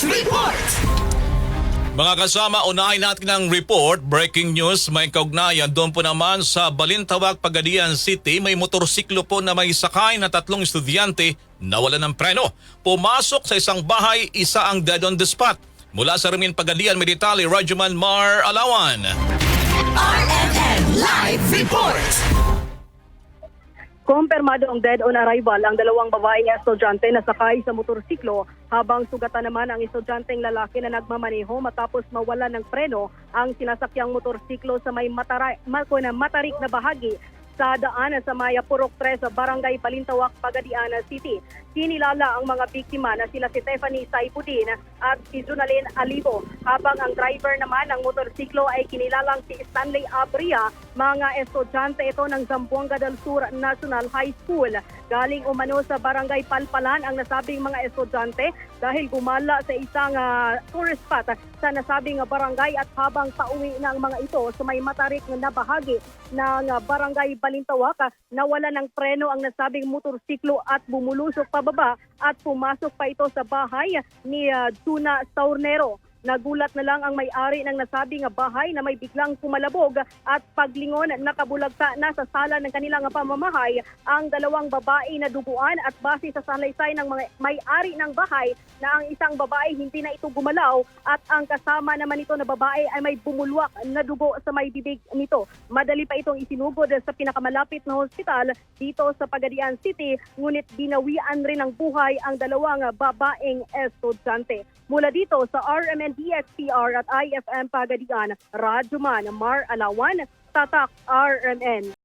Flash Report! Mga kasama, unahin natin ang report. Breaking news, may kaugnayan. Doon po naman sa Balintawak, Pagadian City, may motorsiklo po na may sakay na tatlong estudyante na wala ng preno. Pumasok sa isang bahay, isa ang dead on the spot. Mula sa Ramin Pagadian, Meditali, Rajuman Mar Alawan. RMN Kumpirmado ang dead on arrival ang dalawang babaeng estudyante na sakay sa motorsiklo habang sugatan naman ang estudyanteng lalaki na nagmamaneho matapos mawala ng preno ang sinasakyang motorsiklo sa may matara, marko na matarik na bahagi sa daan sa Maya Purok 3 sa Barangay Balintawak, Pagadian City. Kinilala ang mga biktima na sila si Stephanie Saipudin at si Junalyn Alibo habang ang driver naman ng motorsiklo ay kinilalang si Stanley Abria, mga estudyante ito ng Zamboanga del Sur National High School. Galing umano sa Barangay Palpalan ang nasabing mga estudyante dahil gumala sa isang ah, tourist spot sa nasabing barangay at habang pauwi ng mga ito sa may matarik na bahagi ng ah, Barangay Balintawak, ah, nawala ng preno ang nasabing motorsiklo at bumulusok pababa at pumasok pa ito sa bahay ni ah, Tuna Saurnero. Nagulat na lang ang may-ari ng nasabing bahay na may biglang pumalabog at paglingon nakabulagta na sa sala ng kanilang pamamahay ang dalawang babae na duguan at base sa salaysay ng mga may-ari ng bahay na ang isang babae hindi na ito gumalaw at ang kasama naman ito na babae ay may bumulwak na dugo sa may bibig nito. Madali pa itong isinugod sa pinakamalapit na hospital dito sa Pagadian City ngunit binawian rin ng buhay ang dalawang babaeng estudyante. Mula dito sa RMN DXPR at IFM Pagadian, Radyoman Mar Alawan, Tatak RMN.